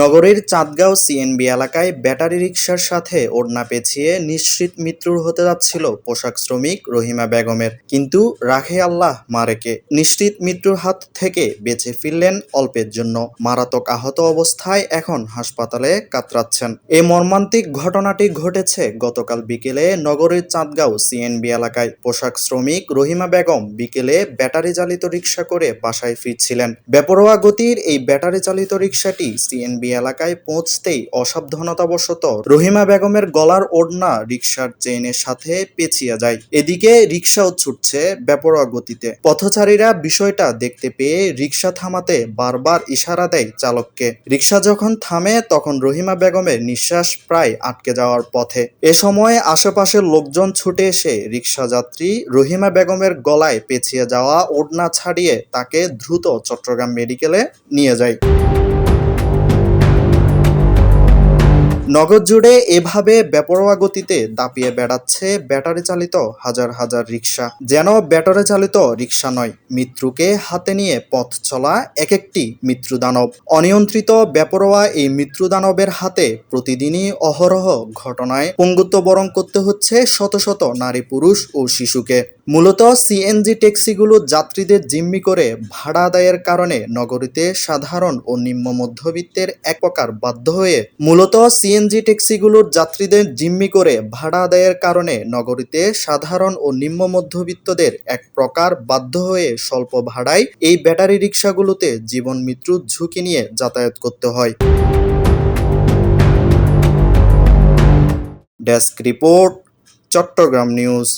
নগরীর চাঁদগাঁও সিএনবি এলাকায় ব্যাটারি রিকশার সাথে ওড়না পেঁচিয়ে নিশ্চিত মৃত্যুর হতে যাচ্ছিল পোশাক শ্রমিক রহিমা বেগমের। কিন্তু রাখে আল্লাহ মারেকে। নিশ্চিত মৃত্যুর হাত থেকে বেঁচে ফিরলেন অল্পের জন্য। মারাত্মক আহত অবস্থায় এখন হাসপাতালে কাতরাচ্ছেন। এ মর্মান্তিক ঘটনাটি ঘটেছে গতকাল বিকেলে নগরীর চাঁদগাঁও সিএনবি এলাকায়। পোশাক শ্রমিক রহিমা বেগম বিকেলে ব্যাটারি চালিত রিকশা করে বাসায় ফিরছিলেন। বেপরোয়া গতির এই ব্যাটারি চালিত রিকশাটি সিএনবি এলাকায় পৌঁছতেই অসাবধানতাবশত রহিমা বেগমের গলার ওড়না রিকশার চেইনের সাথে পেঁচিয়ে যায়। এদিকে রিকশাও ছুটছে বেপরোয়া গতিতে। পথচারীরা বিষয়টা দেখতে পেয়ে রিকশা থামাতে বারবার ইশারা দেয় চালককে। রিকশা যখন থামে, তখন রহিমা বেগমের নিঃশ্বাস প্রায় আটকে যাওয়ার পথে। এ সময় আশেপাশের লোকজন ছুটে এসে রিকশা যাত্রী রহিমা বেগমের গলায় পেঁচিয়ে যাওয়া ওড়না ছাড়িয়ে তাকে দ্রুত চট্টগ্রাম মেডিকেলে নিয়ে যায়। নগর জুড়ে এভাবে বেপরোয়া গতিতে দাপিয়ে বেড়াচ্ছে ব্যাটারি চালিত হাজার হাজার রিক্সা। যেন ব্যাটারি চালিত রিক্সা নয় মৃত্যুকে হাতে নিয়ে পথ চলা এক একটি মৃত্যুদানব অনিয়ন্ত্রিত বেপরোয়া এই মৃত্যুদানবের হাতে প্রতিদিনই অহরহ ঘটনায় পঙ্গুত্ব বরণ করতে হচ্ছে শত শত নারী পুরুষ ও শিশুকে। মূলত সিএনজি ট্যাক্সিগুলো যাত্রীদের জিম্মি করে ভাড়া আদায়ের কারণে নগরীতে সাধারণ ও নিম্ন মধ্যবিত্তের এক প্রকার বাধ্য হয়ে মূলত সিএনজি ট্যাক্সিগুলোর যাত্রীদের জিম্মি করে ভাড়া আদায়ের কারণে নগরীতে সাধারণ ও নিম্ন মধ্যবিত্তদের এক প্রকার বাধ্য হয়ে স্বল্প ভাড়ায় এই ব্যাটারি রিক্সাগুলোতে জীবন মৃত্যুর ঝুঁকি নিয়ে যাতায়াত করতে হয়। Desk report, Chattogram news.